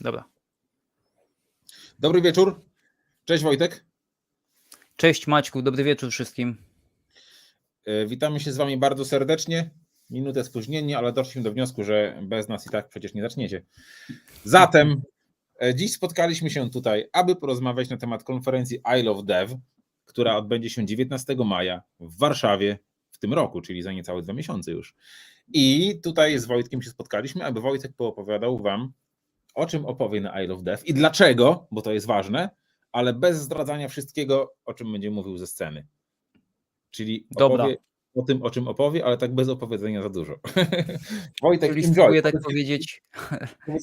Dobra. Dobry wieczór. Cześć Wojtek. Cześć Maćku, dobry wieczór wszystkim. E, Witamy się z Wami bardzo serdecznie. Minutę spóźnienia, ale doszliśmy do wniosku, że bez nas i tak przecież nie zaczniecie. Zatem e, dziś spotkaliśmy się tutaj, aby porozmawiać na temat konferencji I Love Dev, która odbędzie się 19 maja w Warszawie w tym roku, czyli za niecałe dwa miesiące już. I tutaj z Wojtkiem się spotkaliśmy, aby Wojtek poopowiadał Wam, o czym opowie na I Love Dev i dlaczego, bo to jest ważne, ale bez zdradzania wszystkiego, o czym będzie mówił ze sceny. Czyli Dobra. o tym, o czym opowie, ale tak bez opowiedzenia za dużo. Wojtek, Czyli spróbuję tak Powiedz- powiedzieć.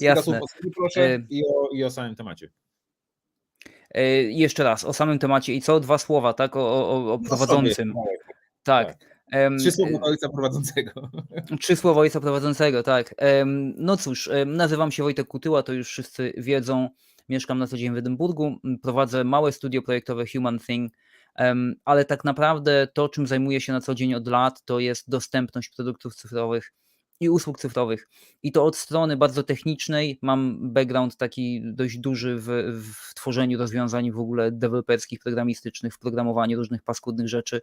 jasne. proszę, E, i, o, i o samym temacie. E, jeszcze raz, o samym temacie i co? Dwa słowa, tak? O, o, o- prowadzącym. sobie, Tak. Trzy słowa do ojca prowadzącego. Trzy słowa ojca prowadzącego, tak. No cóż, nazywam się Wojtek Kutyła, to już wszyscy wiedzą. Mieszkam na co dzień w Edynburgu, prowadzę małe studio projektowe Human Thing, ale tak naprawdę to, czym zajmuję się na co dzień od lat, to jest dostępność produktów cyfrowych i usług cyfrowych. I to od strony bardzo technicznej. Mam background taki dość duży w, w tworzeniu rozwiązań w ogóle deweloperskich, programistycznych, w programowaniu różnych paskudnych rzeczy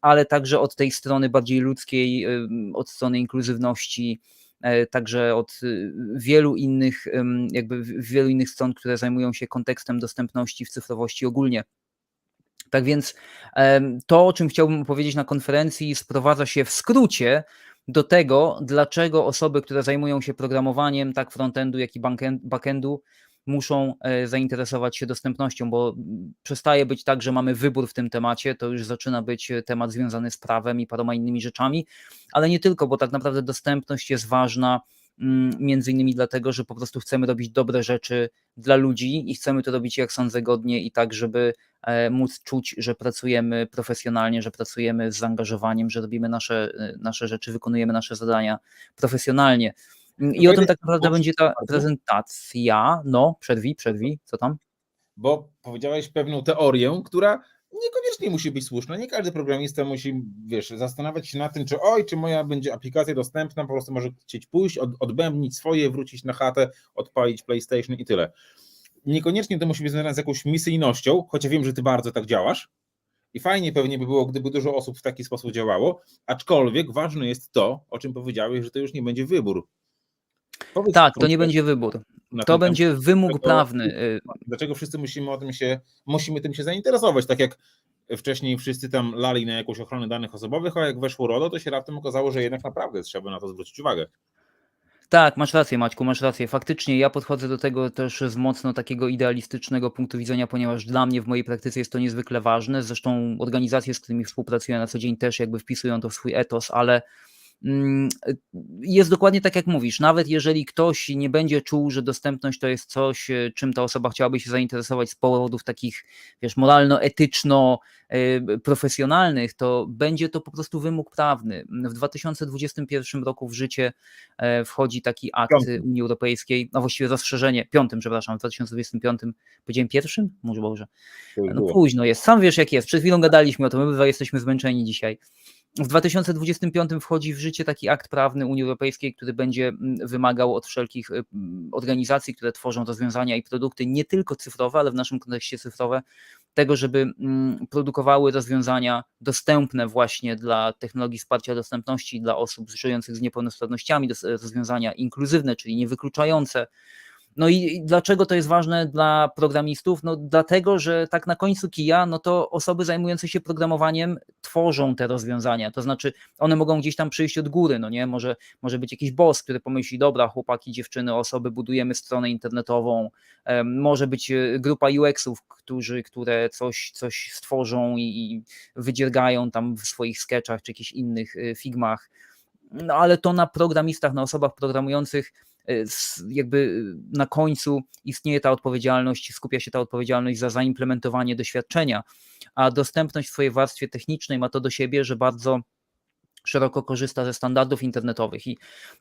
ale także od tej strony bardziej ludzkiej, od strony inkluzywności, e, także od y, wielu innych, jakby wielu innych stron, które zajmują się kontekstem dostępności w cyfrowości ogólnie. Tak więc to, o czym chciałbym opowiedzieć na konferencji, sprowadza się w skrócie do tego, dlaczego osoby, które zajmują się programowaniem, tak frontendu, jak i backend- backendu, muszą e, zainteresować się dostępnością, bo przestaje być tak, że mamy wybór w tym temacie, to już zaczyna być e, temat związany z prawem i paroma innymi rzeczami, ale nie tylko, bo tak naprawdę dostępność jest ważna mm, między innymi dlatego, że po prostu chcemy robić dobre rzeczy dla ludzi i chcemy to robić, jak sądzę, godnie i tak, żeby e, móc czuć, że pracujemy profesjonalnie, że pracujemy z zaangażowaniem, że robimy nasze, nasze rzeczy, wykonujemy nasze zadania profesjonalnie. Mm, I o tym tak naprawdę będzie ta prezentacja. No, przerwij, przerwij, co tam? Bo powiedziałeś pewną teorię, która niekoniecznie musi być słuszna. Nie każdy programista musi, wiesz, zastanawiać się nad tym, czy oj, czy moja będzie aplikacja dostępna, po prostu może chcieć pójść, od, odbębnić swoje, wrócić na chatę, odpalić PlayStation i tyle. Niekoniecznie to musi być związane z jakąś misyjnością, choć ja wiem, że ty bardzo tak działasz. I fajnie pewnie by było, gdyby dużo osób w taki sposób działało, aczkolwiek ważne jest to, o czym powiedziałeś, że to już nie będzie wybór. Powiedz Tak, to nie będzie wybór. To będzie wymóg prawny. y, dlaczego wszyscy musimy o tym się, musimy tym się zainteresować, tak jak wcześniej wszyscy tam lali na jakąś ochronę danych osobowych, a jak weszło RODO, to się raptem okazało, że jednak naprawdę trzeba na to zwrócić uwagę. Tak, masz rację, Maćku, masz rację. Faktycznie ja podchodzę do tego też z mocno takiego idealistycznego punktu widzenia, ponieważ dla mnie w mojej praktyce jest to niezwykle ważne. Zresztą organizacje, z którymi współpracuję na co dzień, też jakby wpisują to w swój etos, ale jest dokładnie tak, jak mówisz. Nawet jeżeli ktoś nie będzie czuł, że dostępność to jest coś, e, czym ta osoba chciałaby się zainteresować z powodów takich, wiesz, moralno-etyczno-profesjonalnych, to będzie to po prostu wymóg prawny. W 2021 roku w życie e, wchodzi taki akt Piątym. Unii Europejskiej, no właściwie zastrzeżenie, piątym, przepraszam, w 2025, powiedziałem pierwszym? Może Boże. No późno jest, sam wiesz jak jest, przed chwilą gadaliśmy o tym, my dwa jesteśmy zmęczeni dzisiaj. W 2025 wchodzi w życie taki akt prawny Unii Europejskiej, który będzie mm, wymagał od wszelkich y, mm, organizacji, które tworzą rozwiązania i produkty, nie tylko cyfrowe, ale w naszym kontekście cyfrowe, tego, żeby mm, produkowały rozwiązania dostępne właśnie dla technologii wsparcia dostępności dla osób żyjących z niepełnosprawnościami, rozwiązania inkluzywne, czyli niewykluczające. No i dlaczego to jest ważne dla programistów? No dlatego, że tak na końcu kija, no to osoby zajmujące się programowaniem tworzą te rozwiązania. To znaczy, one mogą gdzieś tam przyjść od góry, no nie? Może, może być jakiś boss, który pomyśli, dobra, chłopaki, dziewczyny, osoby, budujemy stronę internetową. Może być e, grupa UX-ów, którzy, które coś, coś stworzą i, i wydziergają tam w swoich sketchach czy jakichś innych e, figmach. No ale to na programistach, na osobach programujących jakby y, na końcu istnieje ta odpowiedzialność, skupia się ta odpowiedzialność za zaimplementowanie doświadczenia, a dostępność w swojej warstwie technicznej ma to do siebie, że bardzo szeroko korzysta ze standardów internetowych. I,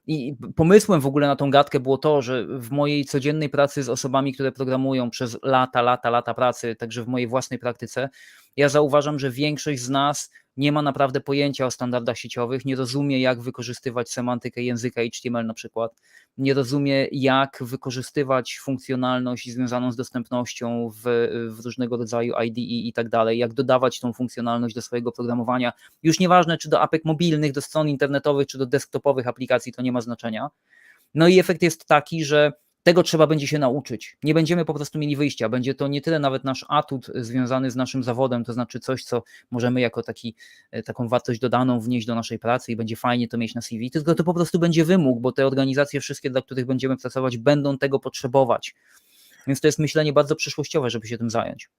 I pomysłem w ogóle na tą gadkę było to, że w mojej codziennej pracy z osobami, które programują przez lata, lata, lata pracy, także w mojej własnej praktyce, ja zauważam, że większość z nas nie ma naprawdę pojęcia o standardach sieciowych, nie rozumie, jak wykorzystywać semantykę języka HTML na przykład, nie rozumie, jak wykorzystywać funkcjonalność związaną z dostępnością w, w różnego rodzaju IDE i tak dalej, jak dodawać tą funkcjonalność do swojego programowania. Już nieważne, czy do apek mobilnych, do stron internetowych, czy do desktopowych aplikacji, to nie ma znaczenia. No i efekt jest taki, że tego trzeba będzie się nauczyć. Nie będziemy po prostu mieli wyjścia. Będzie to nie tyle nawet nasz atut związany z naszym zawodem, to znaczy coś, co możemy jako taki, e, taką wartość dodaną wnieść do naszej pracy i będzie fajnie to mieć na CV, tylko to po prostu będzie wymóg, bo te organizacje wszystkie, dla których będziemy pracować, będą tego potrzebować. Więc to jest myślenie bardzo przyszłościowe, żeby się tym zająć.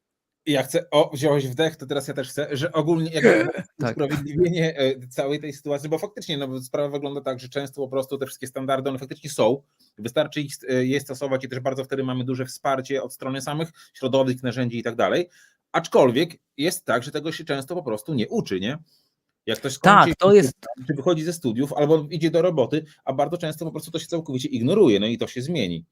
Ja chcę, o, wziąłeś wdech, to teraz ja też chcę, że ogólnie jakby Tak. usprawiedliwienie e, całej tej sytuacji, bo faktycznie no, sprawa wygląda tak, że często po prostu te wszystkie standardy, one faktycznie są, wystarczy ich, e, je stosować i też bardzo wtedy mamy duże wsparcie od strony samych środowisk, narzędzi i tak dalej, aczkolwiek jest tak, że tego się często po prostu nie uczy, nie? Jak ktoś Tak, to jest czy wychodzi ze studiów, albo idzie do roboty, a bardzo często po prostu to się całkowicie ignoruje, no i to się zmieni.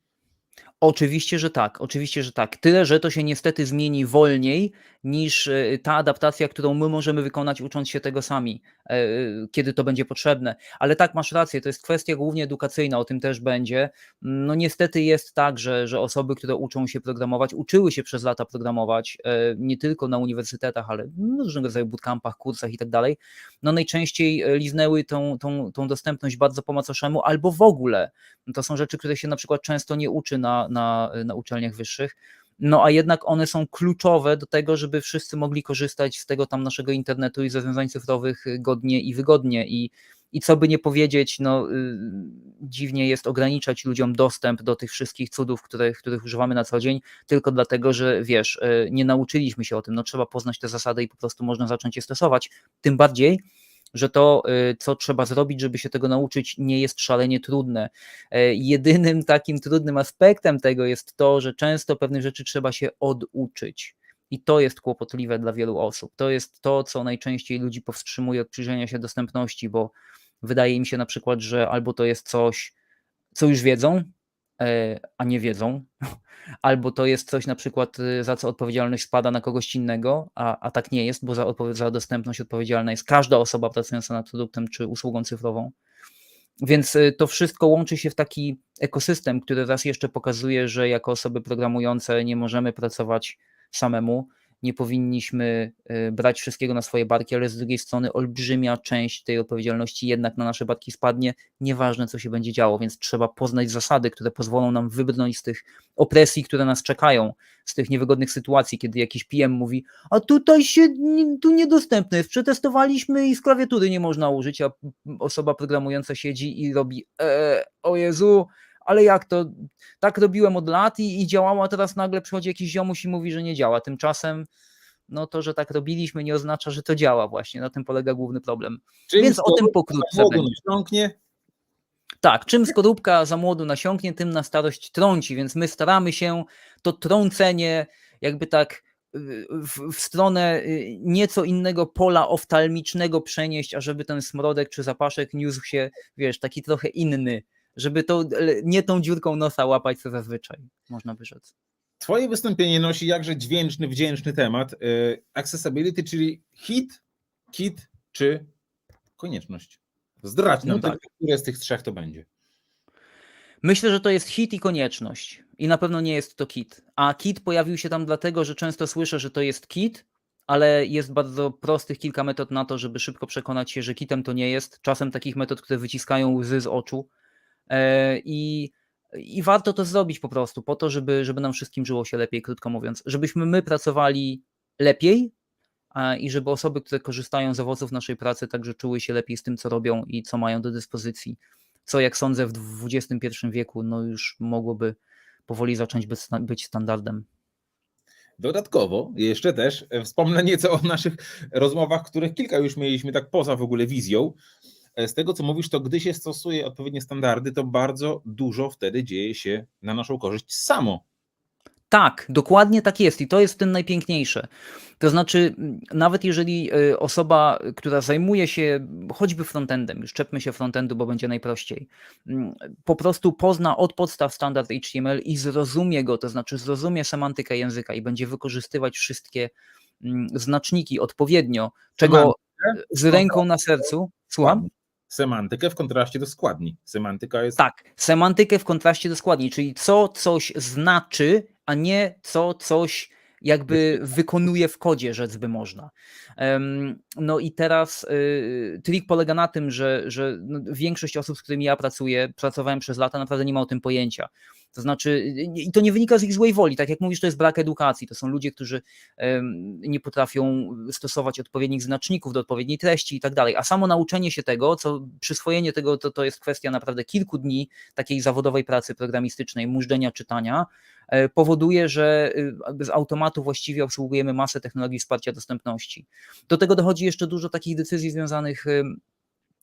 Oczywiście, że tak, oczywiście, że tak. Tyle, że to się niestety zmieni wolniej niż e, ta adaptacja, którą my możemy wykonać, ucząc się tego sami, e, e, kiedy to będzie potrzebne. Ale tak, masz rację, to jest kwestia głównie edukacyjna, o tym też będzie. No niestety jest tak, że, że osoby, które uczą się programować, uczyły się przez lata programować, nie tylko na uniwersytetach, ale w różnego rodzaju bootcampach, kursach i tak dalej, no najczęściej liznęły tą, tą, tą dostępność bardzo po macoszemu, albo w ogóle. To są rzeczy, które się na przykład często nie uczy na, na, na uczelniach wyższych. No a jednak one są kluczowe do tego, żeby wszyscy mogli korzystać z tego tam naszego internetu i rozwiązań cyfrowych godnie i wygodnie. I, i co by nie powiedzieć, no y, dziwnie jest ograniczać ludziom dostęp do tych wszystkich cudów, których, których używamy na co dzień, tylko dlatego, że wiesz, y, nie nauczyliśmy się o tym. No trzeba poznać te zasady i po prostu można zacząć je stosować. Tym bardziej, że to, y, co trzeba zrobić, żeby się tego nauczyć, nie jest szalenie trudne. E, Jedynym takim trudnym aspektem tego jest to, że często pewnych rzeczy trzeba się oduczyć. I to jest kłopotliwe dla wielu osób. To jest to, co najczęściej ludzi powstrzymuje od przyjrzenia się dostępności, bo wydaje im się na przykład, że albo to jest coś, co już wiedzą, a nie wiedzą, albo to jest coś na przykład, y, za co odpowiedzialność spada na kogoś innego, a, a tak nie jest, bo za, za dostępność odpowiedzialna jest każda osoba pracująca nad produktem czy usługą cyfrową. Więc y, to wszystko łączy się w taki ekosystem, który raz jeszcze pokazuje, że jako osoby programujące nie możemy pracować samemu, nie powinniśmy y, brać wszystkiego na swoje barki, ale z drugiej strony olbrzymia część tej odpowiedzialności jednak na nasze barki spadnie, nieważne co się będzie działo, więc trzeba poznać zasady, które pozwolą nam wybrnąć z tych opresji, które nas czekają, z tych niewygodnych sytuacji, kiedy jakiś PM mówi, a tutaj się tu niedostępne jest, przetestowaliśmy i z klawiatury nie można użyć, a osoba programująca siedzi i robi e, o Jezu, ale jak to, tak robiłem od lat i, i działało, a teraz nagle przychodzi jakiś ziomuś i mówi, że nie działa. Tymczasem no to, że tak robiliśmy nie oznacza, że to działa właśnie, na tym polega główny problem. Czym Więc o tym pokrótce nasiąknie, Tak, czym skorupka za młodu nasiąknie, tym na starość trąci, więc my staramy się to trącenie jakby tak y, w, w stronę y, nieco innego pola oftalmicznego przenieść, ażeby ten smrodek czy zapaszek niósł się, wiesz, taki trochę inny, żeby to nie tą dziurką nosa łapać, co zazwyczaj, można by rzec. Twoje wystąpienie nosi jakże dźwięczny, wdzięczny temat. y, Accessibility, czyli hit, kit czy konieczność. Zdradź nam No tak. które z tych trzech to będzie. Myślę, że to jest hit i konieczność. I na pewno nie jest to kit. A kit pojawił się tam dlatego, że często słyszę, że to jest kit, ale jest bardzo prostych kilka metod na to, żeby szybko przekonać się, że kitem to nie jest. Czasem takich metod, które wyciskają łzy z oczu. E, I, I warto to zrobić po prostu, po to, żeby, żeby nam wszystkim żyło się lepiej, krótko mówiąc. Żebyśmy my pracowali lepiej i żeby osoby, które korzystają z owoców naszej pracy, także czuły się lepiej z tym, co robią i co mają do dyspozycji co jak sądzę w XXI wieku no już mogłoby powoli zacząć być, sta- być standardem. Dodatkowo jeszcze też wspomnę nieco o naszych rozmowach, których kilka już mieliśmy tak poza w ogóle wizją. E, Z tego co mówisz, to gdy się stosuje odpowiednie standardy, to bardzo dużo wtedy dzieje się na naszą korzyść samo. Tak, dokładnie tak jest i to jest tym najpiękniejsze. To znaczy, nawet jeżeli y, osoba, która zajmuje się choćby frontendem, już czepmy się frontendu, bo będzie najprościej, m, po prostu pozna od podstaw standard HTML i zrozumie go, to znaczy zrozumie semantykę języka i będzie wykorzystywać wszystkie mm, znaczniki odpowiednio, czego z ręką na sercu. Słucham? Semantykę w kontraście do składni. Semantyka jest. Tak, semantykę w kontraście do składni, czyli co coś znaczy, a nie co coś jakby wykonuje w kodzie, rzec by można. No i teraz y, trik polega na tym, że, że no, większość osób, z którymi ja pracuję, pracowałem przez lata, naprawdę nie ma o tym pojęcia. To znaczy, y, i to nie wynika z ich złej woli, tak jak mówisz, to jest brak edukacji. To są ludzie, którzy nie potrafią stosować odpowiednich znaczników do odpowiedniej treści i tak dalej. A samo nauczenie się tego, co przyswojenie tego, to, to jest kwestia naprawdę kilku dni takiej zawodowej pracy programistycznej, mużdżenia, czytania, e, powoduje, że y, z automatu właściwie obsługujemy masę technologii wsparcia dostępności. Do tego dochodzi jeszcze dużo takich decyzji związanych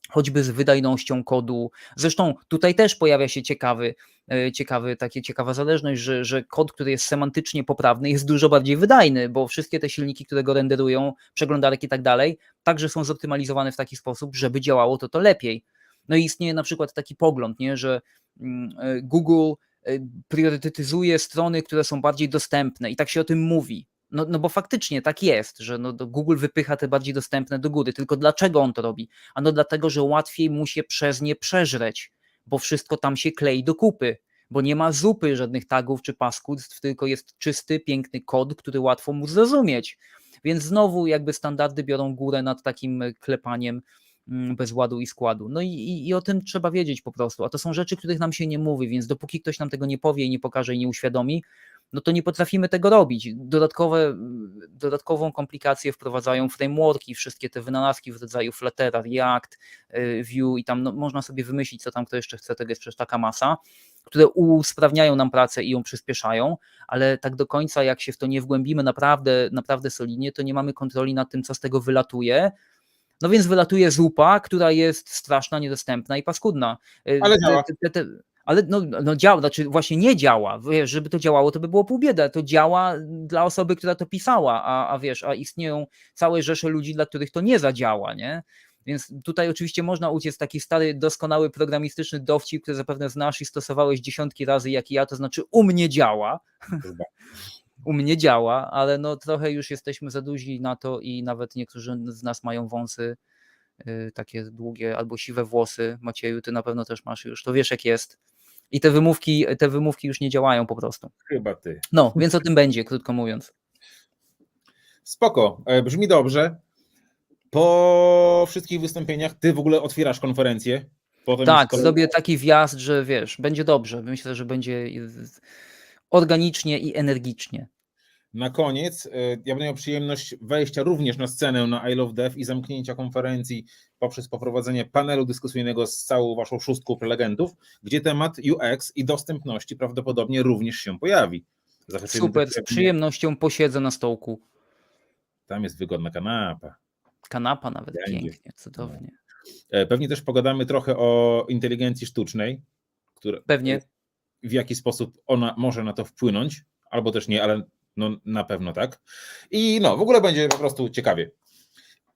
choćby z wydajnością kodu. Zresztą tutaj też pojawia się ciekawy, e, ciekawy takie ciekawa zależność, że, że kod, który jest semantycznie poprawny, jest dużo bardziej wydajny, bo wszystkie te silniki, które go renderują, przeglądarki i tak dalej, także są zoptymalizowane w taki sposób, żeby działało to to lepiej. No i istnieje na przykład taki pogląd, nie, że mm, e, Google e, priorytetyzuje strony, które są bardziej dostępne i tak się o tym mówi. No, no bo faktycznie tak jest, że no, Google wypycha te bardziej dostępne do góry. Tylko dlaczego on to robi? Ano dlatego, że łatwiej mu się przez nie przeżreć, bo wszystko tam się klei do kupy, bo nie ma zupy żadnych tagów czy paskudstw, tylko jest czysty, piękny kod, który łatwo mu zrozumieć. Więc znowu jakby standardy biorą górę nad takim klepaniem bez ładu i składu. No i, i, i o tym trzeba wiedzieć po prostu. A to są rzeczy, których nam się nie mówi, więc dopóki ktoś nam tego nie powie i nie pokaże i nie uświadomi, no to nie potrafimy tego robić. Dodatkowe, dodatkową komplikację wprowadzają frameworki, wszystkie te wynalazki w rodzaju Fluttera, React, y, Vue i tam no, można sobie wymyślić, co tam kto jeszcze chce, tego jest przecież taka masa, które usprawniają nam pracę i ją przyspieszają, ale tak do końca jak się w to nie wgłębimy naprawdę, naprawdę solidnie, to nie mamy kontroli nad tym, co z tego wylatuje, no więc wylatuje zupa, która jest straszna, niedostępna i paskudna. Y, Ale te- działa. te- te- ale no, no działa, znaczy właśnie nie działa. Wiesz, żeby to działało, to by było pół bieda. To działa dla osoby, która to pisała, a, a wiesz, a istnieją całe rzesze ludzi, dla których to nie zadziała, nie? Więc tutaj oczywiście można uciec taki stary, doskonały programistyczny dowcip, który zapewne znasz i stosowałeś dziesiątki razy jak i ja, to znaczy u mnie działa, u mnie działa, ale no trochę już jesteśmy za duzi na to i nawet niektórzy z nas mają wąsy y, takie długie albo siwe włosy. Macieju, ty na pewno też masz już, to wiesz jak jest. I te wymówki, te wymówki już nie działają po prostu. Chyba ty. No, więc o tym będzie, krótko mówiąc. Spoko, e, brzmi dobrze. Po wszystkich wystąpieniach ty w ogóle otwierasz konferencję. Potem Tak, jest zrobię taki wjazd, że wiesz, będzie dobrze. Myślę, że będzie organicznie i energicznie. Na koniec e, ja będę miał przyjemność wejścia również na scenę na I Love Dev i zamknięcia konferencji poprzez poprowadzenie panelu dyskusyjnego z całą waszą szóstką prelegentów, gdzie temat UX i dostępności prawdopodobnie również się pojawi. Zachęcamy Super, z przyjemnością posiedzę na stołku. Tam jest wygodna kanapa. Kanapa nawet Będzie. pięknie, cudownie. E, Pewnie też pogadamy trochę o inteligencji sztucznej, która, Pewnie. w jaki sposób ona może na to wpłynąć, albo też nie, ale no, na pewno tak. I no, w ogóle będzie po prostu ciekawie.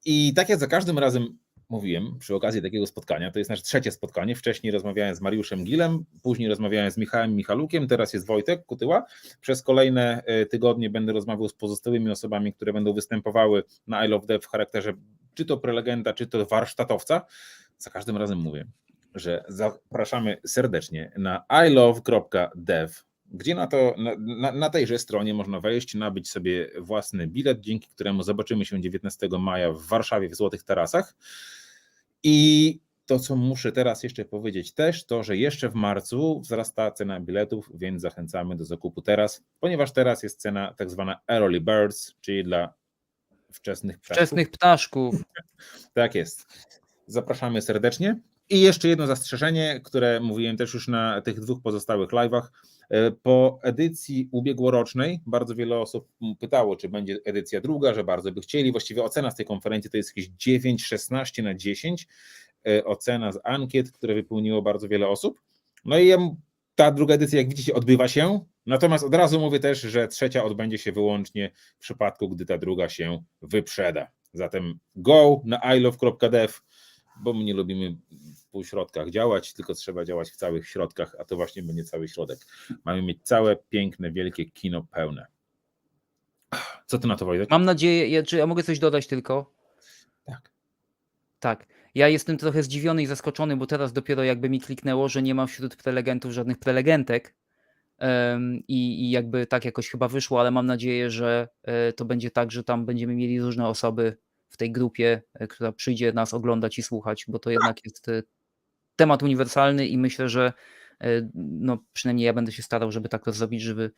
I tak jak za każdym razem mówiłem przy okazji takiego spotkania, to jest nasze trzecie spotkanie. Wcześniej rozmawiałem z Mariuszem Gilem, później rozmawiałem z Michałem Michalukiem, teraz jest Wojtek Kutyła. Przez kolejne e, tygodnie będę rozmawiał z pozostałymi osobami, które będą występowały na I Love Dev w charakterze czy to prelegenta, czy to warsztatowca. Za każdym razem mówię, że zapraszamy serdecznie na ilove.dev, gdzie na, to, na, na, tejże stronie można wejść, nabyć sobie własny bilet, dzięki któremu zobaczymy się 19 maja w Warszawie w Złotych Tarasach. I to, co muszę teraz jeszcze powiedzieć też, to, że jeszcze w marcu wzrasta cena biletów, więc zachęcamy do zakupu teraz, ponieważ teraz jest cena tak zwana early birds, czyli dla wczesnych ptaszków. Wczesnych ptaszków. Tak jest. Zapraszamy serdecznie. I jeszcze jedno zastrzeżenie, które mówiłem też już na tych dwóch pozostałych live'ach. E, Po edycji ubiegłorocznej bardzo wiele osób pytało, czy będzie edycja druga, że bardzo by chcieli. Właściwie ocena z tej konferencji to jest jakieś 9, 16 na 10. e, Ocena z ankiet, które wypełniło bardzo wiele osób. No i ta druga edycja, jak widzicie, odbywa się. Natomiast od razu mówię też, że trzecia odbędzie się wyłącznie w przypadku, gdy ta druga się wyprzeda. Zatem go na ilove.dev, bo my nie lubimy półśrodkach działać, tylko trzeba działać w całych środkach, a to właśnie będzie cały środek. Mamy mieć całe piękne, wielkie kino pełne. Co ty na to, Wojtek? Mam nadzieję, czy ja mogę coś dodać tylko? Tak. Tak. Ja jestem trochę zdziwiony i zaskoczony, bo teraz dopiero jakby mi kliknęło, że nie mam wśród prelegentów żadnych prelegentek. I, I jakby tak jakoś chyba wyszło, ale mam nadzieję, że e, to będzie tak, że tam będziemy mieli różne osoby w tej grupie, e, która przyjdzie nas oglądać i słuchać, bo to jednak jest e, temat uniwersalny i myślę, że e, no, przynajmniej ja będę się starał, żeby tak to zrobić, żeby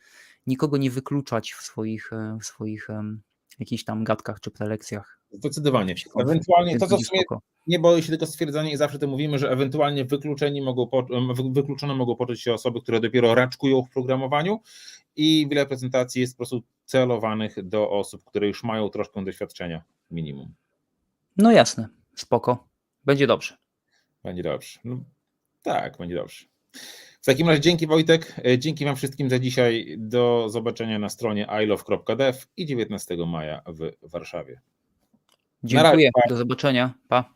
nikogo nie wykluczać w swoich, e, w swoich jakichś tam gadkach czy prelekcjach. Zdecydowanie. Ewentualnie to, co w sumie nie boję się tego stwierdzenia i zawsze to mówimy, że ewentualnie wykluczeni mogą, wykluczone mogą poczuć się osoby, które dopiero raczkują w programowaniu i wiele prezentacji jest po prostu celowanych do osób, które już mają troszkę doświadczenia minimum. No jasne, spoko. Będzie dobrze. Będzie dobrze. No, tak, będzie dobrze. W takim razie dzięki Wojtek, E, dzięki Wam wszystkim za dzisiaj. Do zobaczenia na stronie ilove.dev i 19 maja w Warszawie. Dziękuję. Do zobaczenia. Pa.